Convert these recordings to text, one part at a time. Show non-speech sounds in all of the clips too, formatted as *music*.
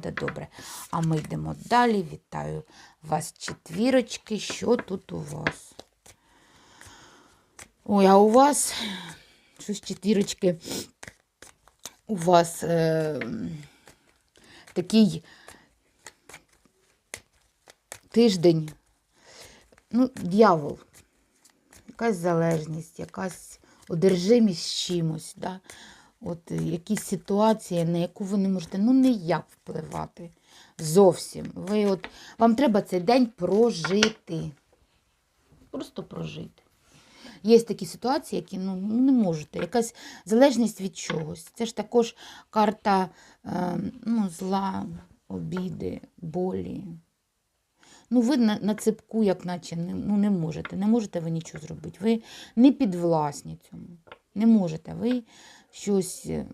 буде добре. А ми йдемо далі. Вітаю вас, четвірочки. Що тут у вас? Ой, а у вас щось четвірочки. У вас е, такий тиждень, ну, дьявол, якась залежність, якась одержимість чимось. Да? От е, якісь ситуації, на яку ви не можете ну ніяк впливати. Зовсім. Ви от, вам треба цей день прожити. Просто прожити. Є такі ситуації, які ну, не можете. Якась залежність від чогось. Це ж також карта е, ну, зла, обіди, болі. Ну, ви на, на цепку, як наче, не, ну, не можете. Не можете ви нічого зробити. Ви не підвласні цьому. Не можете. Ви щось, е,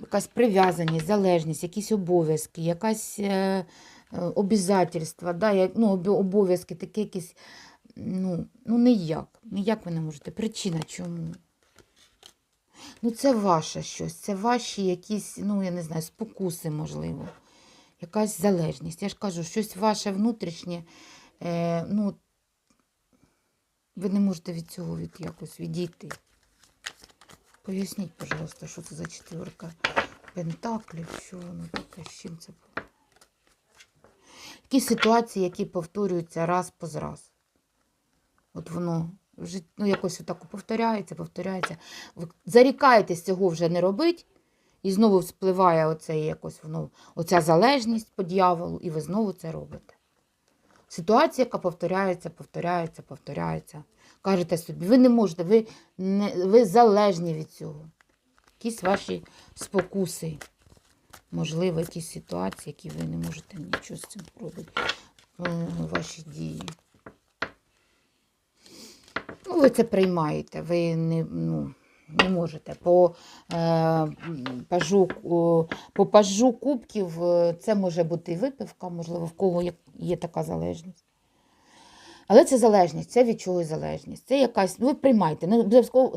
якась прив'язаність, залежність, якісь обов'язки, якась е, е, да, ну, обов'язки, такі якісь, ну, ну ніяк. Ніяк ви не можете. Причина чому? Ну, це ваше щось, це ваші якісь, ну, я не знаю, спокуси, можливо. Якась залежність. Я ж кажу, щось ваше внутрішнє, е, ну, ви не можете від цього від якось відійти. Поясніть, пожалуйста, що це за четверка пентаклів, що воно таке, з чим це було? Якісь ситуації, які повторюються раз по раз. От воно ну, якось отак повторяється, повторяється. Ви зарікаєтесь цього вже не робити, і знову вспливає оце якось воно, оця залежність по дьяволу, і ви знову це робите. Ситуація, яка повторяється, повторяється, повторяється. Кажете собі, ви не можете, ви, не, ви залежні від цього. Якісь ваші спокуси, можливо, якісь ситуації, які ви не можете нічого з цим робити. Е, Ваші дії. Ну, ви це приймаєте, ви не, ну, не можете. По, е, пажу, по пажу кубків е, це може бути випивка, можливо, в кого є, така залежність. Але це залежність, це від чогось залежність. Це якась, ну ви приймайте. Не обов'язково,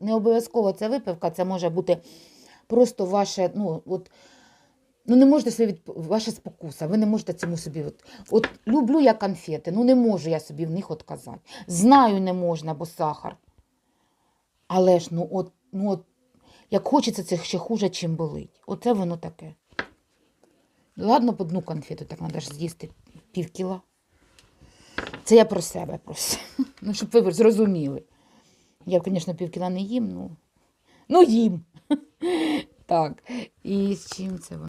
не обов'язково це випивка, це може бути просто ваше, ну, от, ну не можете собі від, ваша спокуса, ви не можете цьому собі. От, от люблю я конфети, ну не можу я собі в них отказати. Знаю, не можна, бо сахар. Але ж, ну от, ну от, як хочеться, це ще хуже, чим болить. Оце воно таке. Ладно, б одну конфету, так треба ж з'їсти пів кіла. Це я про себе просто. *laughs* Ну, щоб ви зрозуміли. Я, звісно, пів кіла не їм, ну, ну їм. *laughs* Так. І з чим це воно?